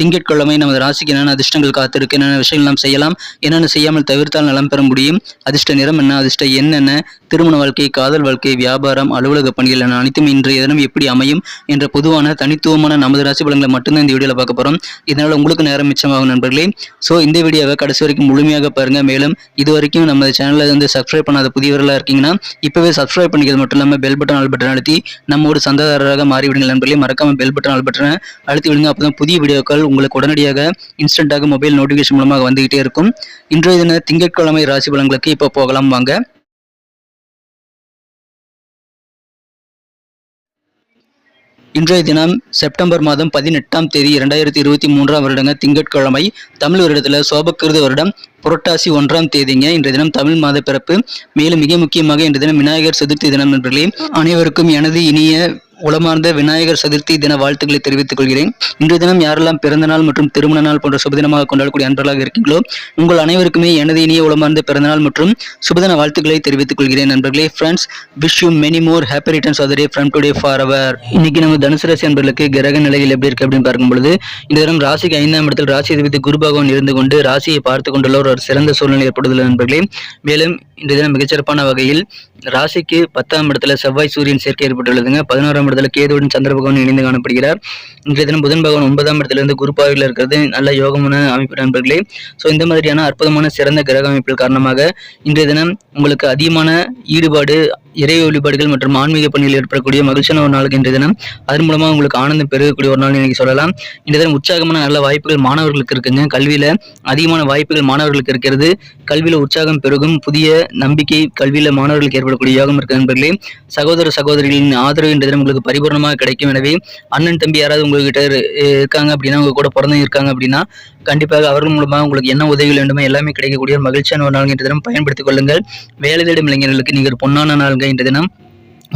திங்கட்கிழமை நமது ராசிக்கு என்னென்ன அதிர்ஷ்டங்கள் காத்திருக்கு என்னென்ன விஷயங்கள் நாம் செய்யலாம் என்னென்ன செய்யாமல் தவிர்த்தால் நலம் பெற முடியும் அதிர்ஷ்ட நிறம் என்ன அதிர்ஷ்ட என்னென்ன திருமண வாழ்க்கை காதல் வாழ்க்கை வியாபாரம் அலுவலக பணிகள் என அனைத்தும் இன்றைய தினம் எப்படி அமையும் என்ற பொதுவான தனித்துவமான நமது ராசி பலன்களை மட்டும்தான் இந்த வீடியோவில் பார்க்க போகிறோம் இதனால் உங்களுக்கு நேரம் மிச்சமாகும் நண்பர்களே. ஸோ இந்த வீடியோவை கடைசி வரைக்கும் முழுமையாக பாருங்கள் மேலும் இது வரைக்கும் நம்ம சேனலில் வந்து சப்ஸ்கிரைப் பண்ணாத புதியவர்களாக இருக்கீங்கன்னா இப்போவே சப்ஸ்கிரைப் பண்ணிக்கிறது மட்டும் இல்லாமல் பெல் பட்டன் ஆல் பட்டன் அழுத்தி நம்மோட சந்தாதாரராக மாறிவிடுங்கள் நண்பர்களே. மறக்காமல் பெல் பட்டன் ஆல் பட்டனை அழுத்தி விடுங்க. அப்போ புதிய வீடியோக்கள் உங்களுக்கு உடனடியாக இன்ஸ்டண்ட்டாக மொபைல் நோட்டிஃபிகேஷன் மூலமாக வந்துகிட்டே இருக்கும். இன்றைய தின திங்கட்கிழமை ராசி பலன்களுக்கு இப்போ போகலாம் வாங்க. இன்றைய தினம் செப்டம்பர் மாதம் பதினெட்டாம் தேதி இரண்டாயிரத்தி இருபத்தி மூன்றாம் வருடங்க திங்கட்கிழமை. தமிழ் வருடத்தில் சோபக்கிருத வருடம் புரட்டாசி ஒன்றாம் தேதிங்க. இன்றைய தினம் தமிழ் மாத பிறப்பு. மேலும் மிக முக்கியமாக இன்றைய தினம் விநாயகர் சதுர்த்தி தினம் நண்பர்களே அனைவருக்கும் எனது இனிய உளமார்ந்த விநாயகர் சதுர்த்தி தின வாழ்த்துக்களை தெரிவித்துக் கொள்கிறேன். இன்றைய தினம் யாரெல்லாம் பிறந்த நாள் மற்றும் திருமண நாள் போன்ற சுபதினமாக கொண்டாடக்கூடிய அன்பர்களாக இருக்கீங்களோ உங்கள் அனைவருக்குமே எனது இனிய உளமார்ந்த பிறந்தநாள் மற்றும் சுபதின வாழ்த்துக்களை தெரிவித்துக் கொள்கிறேன் நண்பர்களே. Friends wish you many more happy returns of day from today for our இன்னைக்கு நம்ம தனுசு ராசி அன்பர்களுக்கு கிரக நிலையில் எப்படி இருக்கு அப்படின்னு பார்க்கும் பொழுது இந்த தினம் ராசிக்கு ஐந்தாம் இடத்தில் ராசி அதிபதி குரு பகவான் இருந்து கொண்டு ராசியை பார்த்து கொண்டுள்ள ஒரு சிறந்த சூழ்நிலை ஏற்படுதல் நண்பர்களே. மேலும் இன்றைய தினம் மிகச்சிறப்பான வகையில் ராசிக்கு பத்தாம் இடத்துல செவ்வாய் சூரியன் சேர்க்கை ஏற்பட்டுள்ளதுங்க. பதினோராம் இடத்துல கேதுவுடன் சந்திர பகவான் இணைந்து காணப்படுகிறார். இன்றைய தினம் புதன் பகவான் ஒன்பதாம் இடத்திலிருந்து குரு பார்வையில் இருக்கிறது. நல்ல யோகமான அமைப்பு நண்பர்களே. ஸோ இந்த மாதிரியான அற்புதமான சிறந்த கிரக அமைப்புகள் காரணமாக இன்றைய தினம் உங்களுக்கு அதிகமான ஈடுபாடு இறை வழிபாடுகள் மற்றும் ஆன்மீக பணியில் ஏற்படக்கூடிய மகிழ்ச்சியான ஒரு நாளுக்கு இன்றைய தினம். அதன் மூலமாக உங்களுக்கு ஆனந்தம் பெருகக்கூடிய ஒரு நாள் இன்னைக்கு சொல்லலாம். இந்த தினம் உற்சாகமான நல்ல வாய்ப்புகள் மாணவர்களுக்கு இருக்குங்க. கல்வியில் அதிகமான வாய்ப்புகள் மாணவர்களுக்கு இருக்கிறது. கல்வியில் உற்சாகம் பெருகும். புதிய நம்பிக்கை கல்வியில் மாணவர்களுக்கு ஏற்படக்கூடிய யோகம் இருக்கு நண்பர்களே. சகோதர சகோதரிகளின் ஆதரவு இன்றைய தினம் உங்களுக்கு பரிபூர்ணமாக கிடைக்கும். எனவே அண்ணன் தம்பி யாராவது உங்ககிட்ட இருக்காங்க அப்படின்னா உங்க கூட பிறந்தவங்க இருக்காங்க அப்படின்னா கண்டிப்பாக அவர்கள் மூலமாக உங்களுக்கு என்ன உதவிகள் வேண்டுமோ எல்லாமே கிடைக்கக்கூடிய மகிழ்ச்சியான ஒரு நாள் என்ற தினம் பயன்படுத்திக் கொள்ளுங்கள். வேலை தேடும் இளைஞர்களுக்கு நீங்கள் பொன்னான நாள்கள் என்ற தினம்.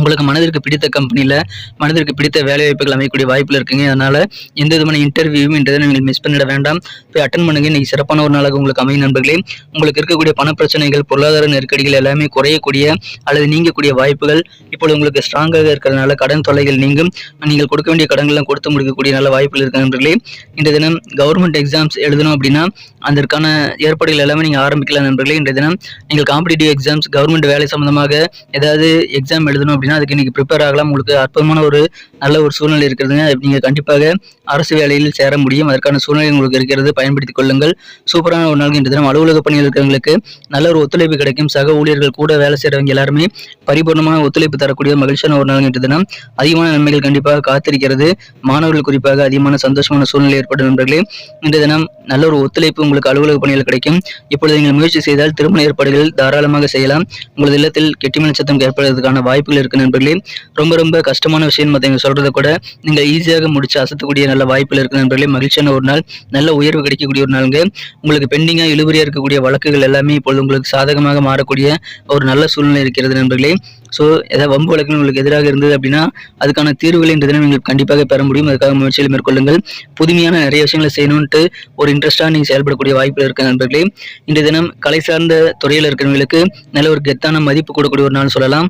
உங்களுக்கு மனதிற்கு பிடித்த கம்பெனியில் மனதிற்கு பிடித்த வேலை வாய்ப்புகள் அமையக்கூடிய வாய்ப்பில் இருக்குங்க. அதனால் எந்த விதமான இன்டர்வியூவும் என்றதை நீங்கள் மிஸ் பண்ணிட வேண்டாம். போய் அட்டன் பண்ணுங்க. இன்னைக்கு சிறப்பான ஒரு நாளாக உங்களுக்கு அமையும் நண்பர்களே. உங்களுக்கு இருக்கக்கூடிய பண பிரச்சனைகள் பொருளாதார நெருக்கடிகள் எல்லாமே குறையக்கூடிய அல்லது நீங்கக்கூடிய வாய்ப்புகள் இப்போது உங்களுக்கு ஸ்ட்ராங்காக இருக்கிறதுனால கடன் தொல்லைகள் நீங்கும். நீங்கள் கொடுக்க வேண்டிய கடன்கள்லாம் கொடுத்து முடிக்கக்கூடிய நல்ல வாய்ப்புகள் இருக்கு நண்பர்களே. இந்த தினம் கவர்மெண்ட் எக்ஸாம்ஸ் எழுதணும் அப்படின்னா அதற்கான ஏற்பாடுகள் எல்லாமே நீங்கள் ஆரம்பிக்கலாம் நண்பர்களே. இன்றைய தினம் நீங்கள் காம்படிட்டிவ் எக்ஸாம்ஸ் கவர்மெண்ட் வேலை சம்பந்தமாக ஏதாவது எக்ஸாம் எழுதணும் அப்படின்னா அதுக்கு இன்னைக்கு ப்ரிப்பேர் ஆகலாம். உங்களுக்கு அற்புதமான ஒரு நல்ல ஒரு சூழ்நிலை இருக்கிறதுங்க. நீங்கள் கண்டிப்பாக அரசு வேலையில் சேர முடியும். அதற்கான சூழ்நிலை உங்களுக்கு இருக்கிறது. பயன்படுத்திக் கொள்ளுங்கள். சூப்பரான ஒரு நாள் இன்று தினம். அலுவலக பணியில் இருக்கிறவங்களுக்கு நல்ல ஒரு ஒத்துழைப்பு கிடைக்கும். சக ஊழியர்கள் கூட வேலை செய்கிறவங்க எல்லாருமே பரிபூர்ணமான ஒத்துழைப்பு தரக்கூடிய மகிழ்ச்சியான ஒரு நாள் இன்று தினம். அதிகமான நன்மைகள் கண்டிப்பாக காத்திருக்கிறது. மாணவர்கள் குறிப்பாக அதிகமான சந்தோஷமான சூழ்நிலை ஏற்படும் நண்பர்களே. இன்றைய தினம் நல்ல ஒரு ஒத்துழைப்பு உங்களுக்கு அலுவலக பணியில் கிடைக்கும். இப்பொழுது நீங்கள் முயற்சி செய்தால் திருமண ஏற்பாடுகள் தாராளமாக செய்யலாம். உங்களது இல்லத்தில் கெட்டிமன சத்தம் ஏற்படுவதற்கான வாய்ப்புகள் இருக்கு நண்பர்களே. ரொம்ப ரொம்ப கஷ்டமான விஷயம் பார்த்தீங்க சொல்றதை கூட நீங்கள் ஈஸியாக முடிச்சு அசத்தக்கூடிய நல்ல வாய்ப்புகள் இருக்கு நண்பர்களே. மகிழ்ச்சியான ஒரு நாள் நல்ல உயர்வு கிடைக்கக்கூடிய ஒரு நாளுங்க. உங்களுக்கு பெண்டிங்காக இழுபறியாக இருக்கக்கூடிய வழக்குகள் எல்லாமே இப்பொழுது உங்களுக்கு சாதகமாக மாறக்கூடிய ஒரு நல்ல சூழ்நிலை இருக்கிறது நண்பர்களே. ஸோ ஏதாவது வம்பு வழக்குகள் உங்களுக்கு எதிராக இருந்தது அப்படின்னா அதுக்கான தீர்வுகள் இந்த தினம் நீங்கள் கண்டிப்பாக பெற முடியும். அதுக்காக முயற்சியில் மேற்கொள்ளுங்கள். புதுமையான நிறைய விஷயங்களை செய்யணும்ட்டு ஒரு இன்ட்ரெஸ்டாக நீங்கள் செயல்படக்கூடிய வாய்ப்புகள் இருக்க நண்பர்களே. இன்றைய தினம் கலை சார்ந்த துறையில் இருக்கிறவங்களுக்கு நல்ல ஒரு கெத்தான மதிப்பு கொடுக்கக்கூடிய ஒரு நாள் சொல்லலாம்.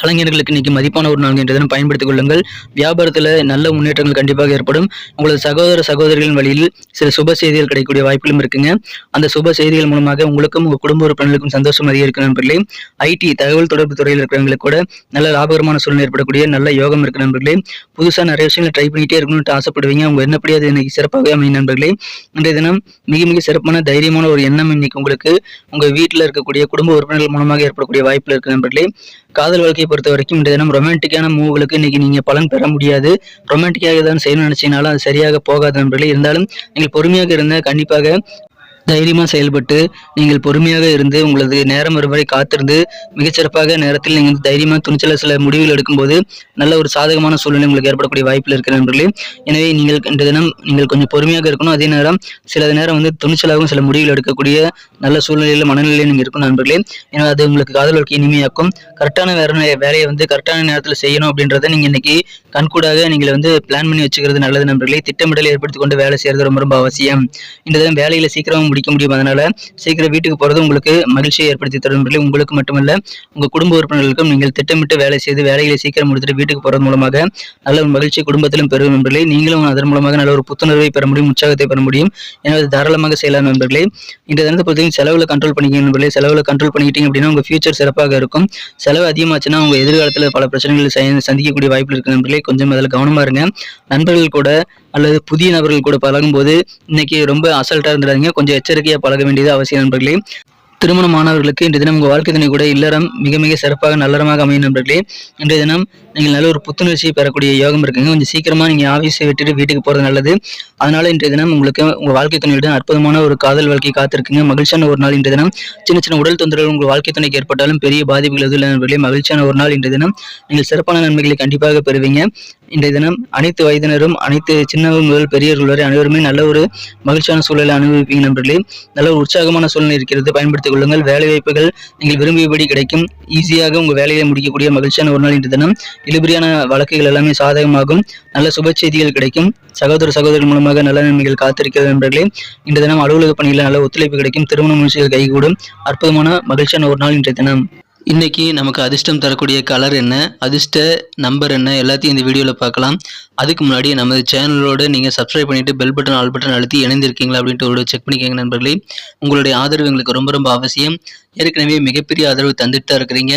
கலைஞர்களுக்கு இன்னைக்கு மதிப்பான ஒரு நாள் என்ற பயன்படுத்திக் கொள்ளுங்கள். வியாபாரத்தில் நல்ல முன்னேற்றங்கள் கண்டிப்பாக ஏற்படும். உங்களது சகோதர சகோதரிகளின் வழியில் சில சுப செய்திகள் கிடைக்கக்கூடிய வாய்ப்புகளும் இருக்குங்க. அந்த சுப செய்திகள் மூலமாக உங்களுக்கும் உங்கள் குடும்ப உறுப்பினர்களுக்கும் சந்தோஷம் அதிகரிக்கும் நண்பர்களே. ஐடி தகவல் தொடர்பு துறையில் இருக்கிறவங்களுக்கு கூட நல்ல லாபகரமான சூழ்நிலை ஏற்படக்கூடிய நல்ல யோகம் இருக்கு நண்பர்களே. புதுசாக நிறைய விஷயங்களை ட்ரை பண்ணிட்டே இருக்கணும்னு ஆசைப்படுவீங்க. உங்க என்னப்படி அது இன்னைக்கு சிறப்பாகவே அமையும் நண்பர்களே. இன்றைய தினம் மிக மிக சிறப்பான தைரியமான ஒரு எண்ணம் இன்னைக்கு உங்களுக்கு உங்க வீட்டில் இருக்கக்கூடிய குடும்ப உறுப்பினர்கள் மூலமாக ஏற்படக்கூடிய வாய்ப்பு இருக்கு நண்பர்களே. காதல் வாழ்க்கையை பொறுத்த வரைக்கும் இந்த தினம் ரொமான்டிக்கான மூவ்களுக்கு இன்னைக்கு நீங்க பலன் பெற முடியாது. ரொமான்டிக்காக தான் செய்யணும்னு நினைச்சீங்கனாலும் அது சரியாக போகாத நண்பர்களே. இருந்தாலும் நீங்கள் பொறுமையாக இருந்த கண்டிப்பாக தைரியமாக செயல்பட்டு நீங்கள் பொறுமையாக இருந்து உங்களது நேரம் வரும் காத்திருந்து மிகச்சிறப்பாக நேரத்தில் நீங்கள் தைரியமாக துணிச்சல சில முடிவுகள் எடுக்கும்போது நல்ல ஒரு சாதகமான சூழ்நிலை உங்களுக்கு ஏற்படக்கூடிய வாய்ப்பில் இருக்கிற நண்பர்களே. எனவே நீங்கள் இன்று தினம் நீங்கள் கொஞ்சம் பொறுமையாக இருக்கணும். அதே நேரம் சில நேரம் வந்து துணிச்சலாகவும் சில முடிவுகள் எடுக்கக்கூடிய நல்ல சூழ்நிலையில் மனநிலையில் நீங்கள் இருக்கணும் நண்பர்களே. எனவே அது உங்களுக்கு காதல் வாழ்க்கை இனிமையாக்கும். கரெக்டான வேற வேலையை வந்து கரெக்டான நேரத்தில் செய்யணும் அப்படின்றத நீங்கள் இன்னைக்கு கண்கூடாக நீங்கள் வந்து பிளான் பண்ணி வச்சுக்கிறது நல்லது நண்பர்களே. திட்டமிடல் ஏற்படுத்தி கொண்டு வேலை செய்யறது ரொம்ப ரொம்ப அவசியம். இந்த தினம் வேலையில் சீக்கிரம் முடிக்க முடியும். அதனால சீக்கிரம் வீட்டுக்கு போறது உங்களுக்கு மகிழ்ச்சியை ஏற்படுத்தி தரும் உங்களுக்கு மட்டுமல்ல உங்க குடும்ப உறுப்பினர்களுக்கும் நீங்கள் திட்டமிட்டு வேலை செய்து வேலைகளை சீக்கிரம் முடித்துட்டு வீட்டுக்கு போறது மூலமாக நல்ல ஒரு மகிழ்ச்சி குடும்பத்திலும் பெறும் நண்பர்களே நீங்களும் அதன் மூலமாக நல்ல ஒரு புத்துணர்வை பெற முடியும் உற்சாகத்தை பெற முடியும். எனவே தாராளமாக செய்யலாம் நண்பர்களே. இந்த தினத்தை பொறுத்தவரைக்கும் செலவுல கண்ட்ரோல் பண்ணிக்கணும் நண்பர்களே. செலவுல கண்ட்ரோல் பண்ணிக்கிட்டீங்க அப்படின்னா உங்க ஃபியூச்சர் சிறப்பாக இருக்கும். செலவு அதிகமாச்சுன்னா உங்க எதிர்காலத்தில் பல பிரச்சனைகள் ச- சந்திக்கக்கூடிய வாய்ப்பு இருக்கு நண்பர்களே. கொஞ்சம் அதில் கவனமா இருங்க. நண்பர்கள் கூட அல்லது புதிய நபர்கள் கூட பழகும்போது இன்னைக்கு ரொம்ப அசல்ட்டா இருந்துடாதீங்க. கொஞ்சம் எச்சரிக்கையா பழக வேண்டியது அவசியம் நண்பர்களே. திருமணமானவர்களுக்கு இன்றைய தினம் உங்கள் வாழ்க்கை துணை கூட இல்லறம் மிக மிக சிறப்பாக நல்லறமாக அமையும் நண்பர்களே. இன்றைய தினம் நீங்கள் நல்ல ஒரு புத்துணர்ச்சியை பெறக்கூடிய யோகம் இருக்குங்க. கொஞ்சம் சீக்கிரமா நீங்க ஆஃபீஸை விட்டுட்டு வீட்டுக்கு போறது நல்லது. அதனால இன்றைய தினம் உங்களுக்கு உங்கள் வாழ்க்கை துணையுடன் அற்புதமான ஒரு காதல் வாழ்க்கை காத்திருக்குங்க. மகிழ்ச்சியான ஒரு நாள் இன்றைய தினம். சின்ன சின்ன உடல் தொந்தரவு உங்கள் வாழ்க்கை துணைக்கு ஏற்பட்டாலும் பெரிய பாதிப்புகள் எதுவும் இல்லை நண்பர்களே மகிழ்ச்சியான ஒரு நாள் இன்றைய தினம். நீங்கள் சிறப்பான நன்மைகளை கண்டிப்பாக பெறுவீங்க. இன்றைய தினம் அனைத்து வயதினரும் அனைத்து சின்னவர்கள் முதல் பெரியவர்கள் வரை அனைவருமே நல்ல ஒரு மகிழ்ச்சியான சூழலை அனுபவிப்பீங்க நண்பர்களே. நல்ல ஒரு உற்சாகமான சூழ்நிலை இருக்கிறது. பயன்படுத்திக் கொள்ளுங்கள். வேலை வாய்ப்புகள் நீங்கள் விரும்பியபடி கிடைக்கும். ஈஸியாக உங்கள் வேலையை முடிக்கக்கூடிய மகிழ்ச்சியான ஒரு நாள் இன்றைய தினம். இழுபறியான வழக்குகள் எல்லாமே சாதகமாகும். நல்ல சுப செய்திகள் கிடைக்கும். சகோதர சகோதரி மூலமாக நல்ல நன்மைகள் காத்திருக்கிறது நண்பர்களே. இந்த தினம் அலுவலக பணியில் நல்ல ஒத்துழைப்பு கிடைக்கும். திருமண முயற்சிகள் கைகூடும். அற்புதமான மகிழ்ச்சியான ஒரு நாள் இன்றைய தினம். இன்னைக்கு நமக்கு அதிர்ஷ்டம் தரக்கூடிய கலர் என்ன? அதிர்ஷ்ட நம்பர் என்ன? எல்லாத்தையும் இந்த வீடியோவில் பார்க்கலாம். அதுக்கு முன்னாடி நமது சேனலோடு நீங்கள் சப்ஸ்கிரைப் பண்ணிட்டு பெல் பட்டன் ஆல் பட்டன் அழுத்தி இணைந்திருக்கீங்களா அப்படின்ட்டு ஒரு செக் பண்ணிக்கோங்க நண்பர்களே. உங்களுடைய ஆதரவு எங்களுக்கு ரொம்ப ரொம்ப அவசியம். ஏற்கனவே மிகப்பெரிய ஆதரவு தந்துட்டு தான் இருக்கிறீங்க.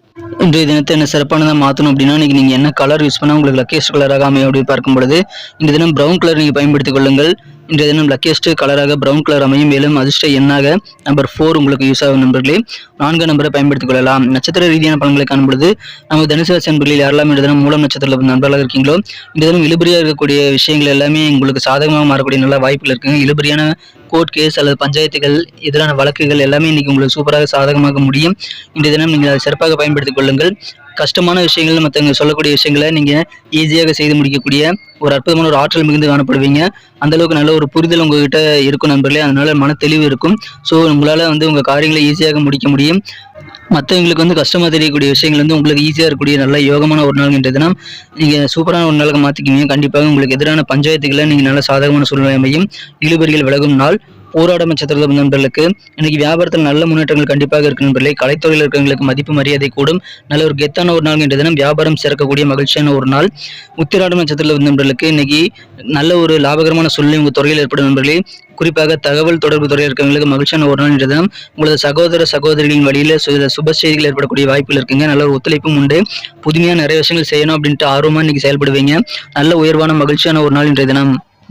இன்றைய தினத்தை என்ன சிறப்பானதாக மாற்றணும் அப்படின்னா இன்றைக்கி நீங்கள் என்ன கலர் யூஸ் பண்ணால் உங்களுக்கு லக்கேஸ்ட் கலராக அமையும் அப்படின்னு பார்க்கும் பொழுது இந்த தினம் ப்ரௌன் கலர் நீங்கள் பயன்படுத்திக் கொள்ளுங்கள். இன்றைய தினம் லக்கேஸ்ட் கலராக ப்ரௌன் கலர் அமையும். மேலும் அதிர்ஷ்ட எண்ணாக நம்பர் ஃபோர் உங்களுக்கு யூஸ் ஆகும் நண்பர்களே. நான்கு நம்பரை பயன்படுத்திக் கொள்ளலாம். நட்சத்திர ரீதியான பலன்களை காணும்பொழுது நம்ம தனுசு ராசி நண்பர்களில் யாரெல்லாம் இன்றைய தினம் மூலம் நட்சத்திரத்தில் நண்பர்களாக இருக்கீங்களோ இந்த தினம் இழுபறியாக இருக்கக்கூடிய விஷயங்கள் எல்லாமே உங்களுக்கு சாதகமாக மாறக்கூடிய நல்ல வாய்ப்புகள் இருக்குங்க. இழுபறியான கோர்ட் கேஸ் அல்லது பஞ்சாயத்துகள் எதிரான வழக்குகள் எல்லாமே இன்னைக்கு உங்களுக்கு சூப்பராக சாதகமாக முடியும். இன்றைய தினம் நீங்கள் அதை சிறப்பாக பயன்படுத்திக் கொள்ளுங்கள். கஷ்டமான விஷயங்கள் மற்றவங்க சொல்லக்கூடிய விஷயங்களை நீங்கள் ஈஸியாக செய்து முடிக்கக்கூடிய ஒரு அற்புதமான ஒரு ஆற்றல் மிகுந்து காணப்படுவீங்க. அந்த அளவுக்கு நல்ல ஒரு புரிதல் உங்ககிட்ட இருக்கும் நண்பர்களே. அதனால மன தெளிவு இருக்கும். ஸோ உங்களால் வந்து உங்கள் காரியங்களை ஈஸியாக முடிக்க முடியும். மற்றவங்களுக்கு வந்து கஷ்டமாக தெரியக்கூடிய விஷயங்கள் வந்து உங்களுக்கு ஈஸியாக இருக்கக்கூடிய நல்ல யோகமான ஒரு நாள் தினம் நீங்கள் சூப்பரான ஒரு நாளாக மாற்றிக்கிங்க கண்டிப்பாக உங்களுக்கு எதிரான பஞ்சாயத்துக்களை நீங்கள் நல்ல சாதகமான சூழ்நிலை அமையும். இழுபறிகள் விலகும் நாள். போராடம் நட்சத்திர நண்பர்களுக்கு இன்னைக்கு வியாபாரத்தில் நல்ல முன்னேற்றங்கள் கண்டிப்பாக இருக்கு நண்பர்களே. கலைத்துறையில் இருக்கிறவங்களுக்கு மதிப்பு மரியாதை கூடும். நல்ல ஒரு கெத்தான ஒரு நாள் என்ற தினம் வியாபாரம் சிறக்கக்கூடிய மகிழ்ச்சியான ஒரு நாள். உத்திராடம் நட்சத்திர நண்பர்களுக்கு இன்னைக்கு நல்ல ஒரு லாபகரமான சூழ்நிலை உங்கள் துறையில் ஏற்படும் நண்பர்களே. குறிப்பாக தகவல் தொடர்பு துறை இருக்கிறவங்களுக்கு மகிழ்ச்சியான ஒரு நாள் என்ற தினம் உங்களது சகோதர சகோதரிகளின் வழியில் சில சுப செய்திகள் ஏற்படக்கூடிய வாய்ப்புகள் இருக்குங்க. நல்ல ஒரு ஒத்துழைப்பும் உண்டு. புதுமையாக நிறைய விஷயங்கள் செய்யணும் அப்படின்ட்டு ஆர்வமாக இன்னைக்கு செயல்படுவீங்க. நல்ல உயர்வான மகிழ்ச்சியான ஒரு நாள் இன்றைய தினம்.